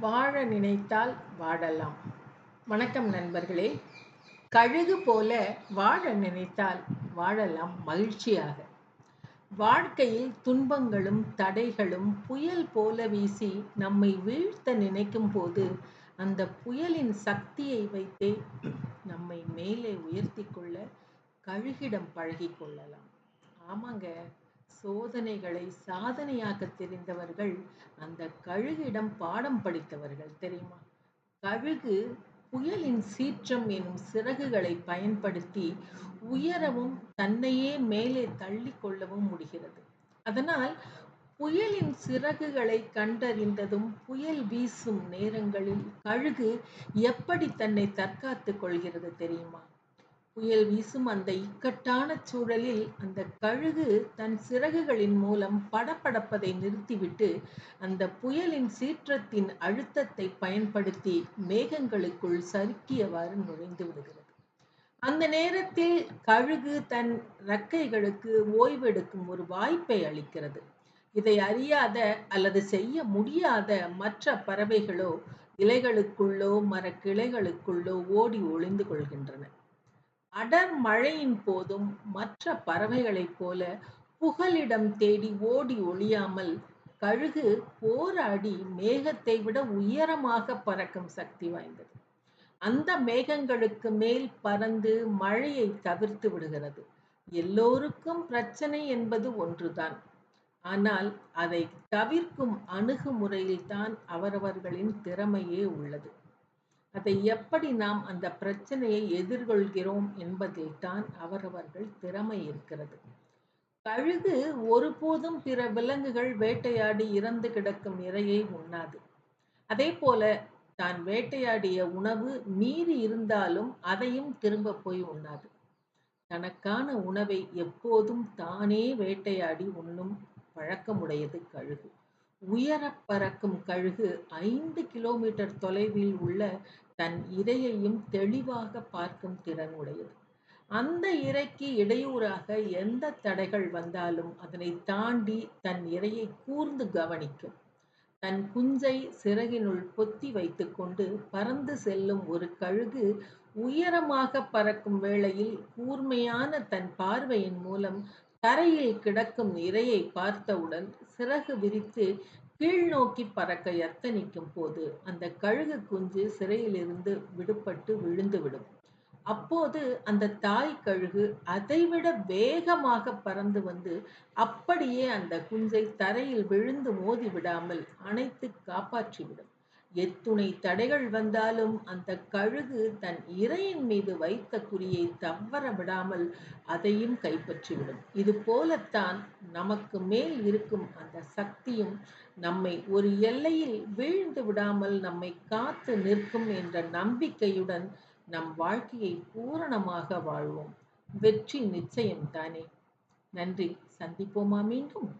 வாழ நினைத்தால் வாழலாம். வணக்கம் நண்பர்களே. கழுகு போல வாழ நினைத்தால் வாழலாம் மகிழ்ச்சியாக. வாழ்க்கையில் துன்பங்களும் தடைகளும் புயல் போல வீசி நம்மை வீழ்த்த நினைக்கும் போது அந்த புயலின் சக்தியை வைத்தே நம்மை மேலே உயர்த்தி கொள்ள கழுகிடம் பழகி கொள்ளலாம். ஆமாங்க. சோதனைகளை சாதனையாக்க தெரிந்தவர்கள் அந்த கழுகிடம் பாடம் படித்தவர்கள் தெரியுமா? கழுகு புயலின் சீற்றம் எனும் சிறகுகளை பயன்படுத்தி உயரவும் தன்னையே மேலே தள்ளி கொள்ளவும் முடிகிறது. அதனால் புயலின் சிறகுகளை கண்டறிந்ததும் புயல் வீசும் நேரங்களில் கழுகு எப்படி தன்னை தற்காத்து கொள்கிறது தெரியுமா? புயல் வீசும் அந்த இக்கட்டான சூழலில் அந்த கழுகு தன் சிறகுகளின் மூலம் படப்படப்பதை நிறுத்திவிட்டு அந்த புயலின் சீற்றத்தின் அழுத்தத்தை பயன்படுத்தி மேகங்களுக்குள் சறுக்கியவாறு நுழைந்து விடுகிறது. அந்த நேரத்தில் கழுகு தன் இறக்கைகளுக்கு ஓய்வெடுக்கும் ஒரு வாய்ப்பை அளிக்கிறது. இதை அறியாத அல்லது செய்ய முடியாத மற்ற பறவைகளோ இலைகளுக்குள்ளோ மரக்கிளைகளுக்குள்ளோ ஓடி ஒளிந்து கொள்கின்றன. அடர் மழையின் போதும் மற்ற பறவைகளைப் போல புகலிடம் தேடி ஓடி ஒளியாமல் கழுகு போராடி மேகத்தை விட உயரமாக பறக்கும் சக்தி வாய்ந்தது. அந்த மேகங்களுக்கு மேல் பறந்து மழையை தவிர்த்து விடுகிறது. எல்லோருக்கும் பிரச்சனை என்பது ஒன்றுதான். ஆனால் அதை தவிர்க்கும் அணுகுமுறையில்தான் அவரவர்களின் திறமையே உள்ளது. அதை எப்படி நாம் அந்த பிரச்சனையை எதிர்கொள்கிறோம் என்பதில்தான் அவரவர்கள் திறமை இருக்கிறது. கழுகு ஒருபோதும் பிற விலங்குகள் வேட்டையாடி இறந்து கிடக்கும் இரையை உண்ணாது. அதே போல தான் வேட்டையாடிய உணவு மீறி இருந்தாலும் அதையும் திரும்ப போய் உண்ணாது. தனக்கான உணவை எப்போதும் தானே வேட்டையாடி உண்ணும் பழக்கமுடையது கழுகு. உயர பறக்கும் கழுகு ஐந்து கிலோமீட்டர் தொலைவில் உள்ள தன் இரையையும் தெளிவாக பார்க்கும் திறன் உடையது. அந்த இறைக்கு இடையூறாக எந்த தடைகள் வந்தாலும் அதனை தாண்டி தன் இரையை கூர்ந்து கவனிக்கும். தன் குஞ்சை சிறகினுள் பொத்தி வைத்துக்கொண்டு பறந்து செல்லும் ஒரு கழுகு உயரமாக பறக்கும் வேளையில் கூர்மையான தன் பார்வையின் மூலம் தரையில் கிடக்கும் இரையை பார்த்தவுடன் சிறகு விரித்து கீழ் நோக்கி பறக்க எத்தனிக்கும் போது அந்த கழுகு குஞ்சு சிறையிலிருந்து விடுபட்டு விழுந்துவிடும். அப்போது அந்த தாய் கழுகு அதைவிட வேகமாக பறந்து வந்து அப்படியே அந்த குஞ்சை தரையில் விழுந்து மோதி விடாமல் அணைத்து காப்பாற்றிவிடும். எத்துணை தடைகள் வந்தாலும் அந்த கழுகு தன் இறையின் மீது வைத்த குறியை தவற விடாமல் அதையும் கைப்பற்றிவிடும். இது போலத்தான் நமக்கு மேல் இருக்கும் அந்த சக்தியும் நம்மை ஒரு எல்லையில் வீழ்ந்து விடாமல் நம்மை காத்து நிற்கும் என்ற நம்பிக்கையுடன் நம் வாழ்க்கையை பூரணமாக வாழ்வோம். வெற்றி நிச்சயம் தானே நன்றி. சந்திப்போமா மீண்டும்?